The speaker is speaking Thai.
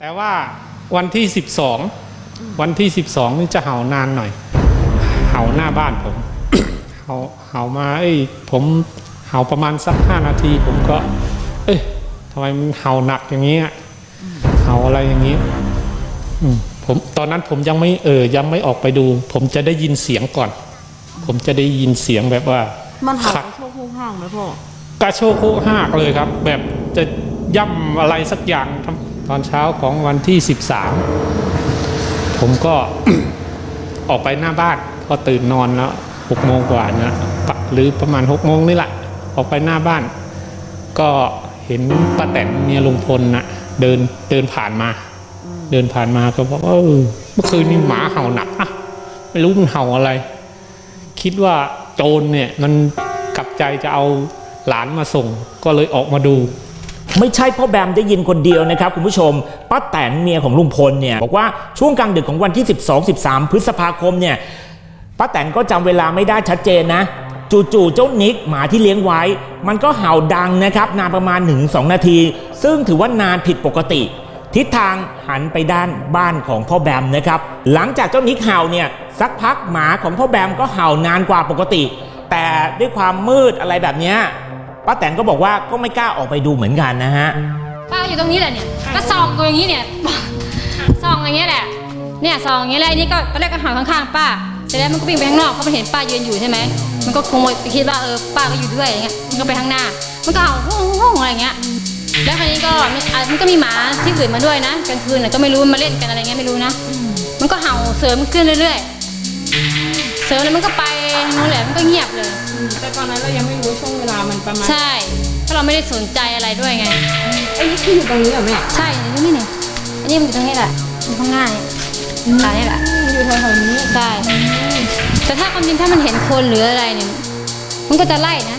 แต่ว่าวันที่สิบสองวันที่สิบสองนี่จะเห่านานหน่อย เห่าหน้าบ้านผม เห่าเห่ามาเอ้ยผมเห่าประมาณสักห้านาที ผมก็ เอ้ยทำไมมันเห่าหนักอย่างนี้อะเห่าอะไรอย่างนี้อืมผมตอนนั้นผมยังไม่เออยังไม่ออกไปดู ผมจะได้ยินเสียงก่อน ผมจะได้ยินเสียงแบบว่า มันเห่าครับกระโชกห้างๆไหมพ่อกระโชกโคกหากเลยครับ แบบจะย่ำอะไรสักอย่างทำ ตอนเช้าของวันที่ 13 ผมก็ออกไปหน้าบ้านพอตื่นนอนแล้วหกโมงกว่านะปะหรือประมาณหกโมงนี่แหละ ออกไปหน้าบ้าน ก็เห็นป้าแตนเมียลุงพลนะเดินเดินผ่านมา เดินผ่านมาก็บอกว่าเมื่อคืนนี้หมาเห่าหนักนะไม่รู้มันเห่าอะไร คิดว่าโจรเนี่ยมันกลับใจจะเอาหลานมาส่ง ก็เลยออกมาดู ไม่ใช่พ่อแบมได้ยินคนเดียวนะครับคุณผู้ชมป้าแตนเมียของลุงพลเนี่ยบอกว่าช่วงกลางดึกของวันที่ 12 13 พฤษภาคมเนี่ยป้าแตนก็จำเวลาไม่ได้ชัดเจนนะ จู่ๆเจ้านิกหมาที่เลี้ยงไว้ มันก็เห่าดังนะครับ นานประมาณ 1-2 นาที ซึ่งถือว่านานผิดปกติ ทิศทางหันไปด้านบ้านของพ่อแบมนะครับ หลังจากเจ้านิกเห่าเนี่ยสักพักหมาของพ่อแบมก็เห่านานกว่าปกติ แต่ด้วยความมืดอะไรแบบนี้ ป้าแตนก็บอกว่าก็ไม่กล้าออกไปดูเหมือนกันนะฮะ ป้าอยู่ตรงนี้แหละเนี่ยก็ส่องตัวอย่างนี้เนี่ยส่องอย่างเงี้ยแหละ เนี่ยส่องอย่างเงี้ยแล้วอันนี้ก็ตอนแรกก็หันข้างๆ ป้าแต่แล้วมันก็วิ่งไปข้างนอกเพราะมันเห็นป้ายืนอยู่ใช่ไหมมันก็คงไปคิดว่าเออป้าก็อยู่ด้วยอย่างเงี้ยมันก็ไปข้างหน้า มันก็เห่าห้องห้องอะไรเงี้ยแล้วคราวนี้ก็มันอะมันก็มีหมาที่อื่นมาด้วยนะกลางคืนน่ะก็ไม่รู้มันมาเล่นกันอะไรเงี้ยไม่รู้นะ มันก็เห่าเสริมขึ้นเรื่อยๆ เสริมแล้วมันก็ไปนู่นแหละมันก็เงียบเลย แต่ตอนนั้นเรายังไม่รู้ช่วงเวลามันประมาณใช่เพราะเราไม่ได้สนใจอะไรด้วยไงไอ้นี่คืออยู่ตรงนี้เหรอแม่ใช่นี่นี่นี่อันนี้มันอยู่ตรงนี้แหละอยู่ข้างหน้าเนี่ยตายนี่แหละอยู่แถวๆนี้ใช่แต่ถ้าความจริงถ้ามันเห็นคนหรืออะไรเนี่ยมันก็จะไล่นะ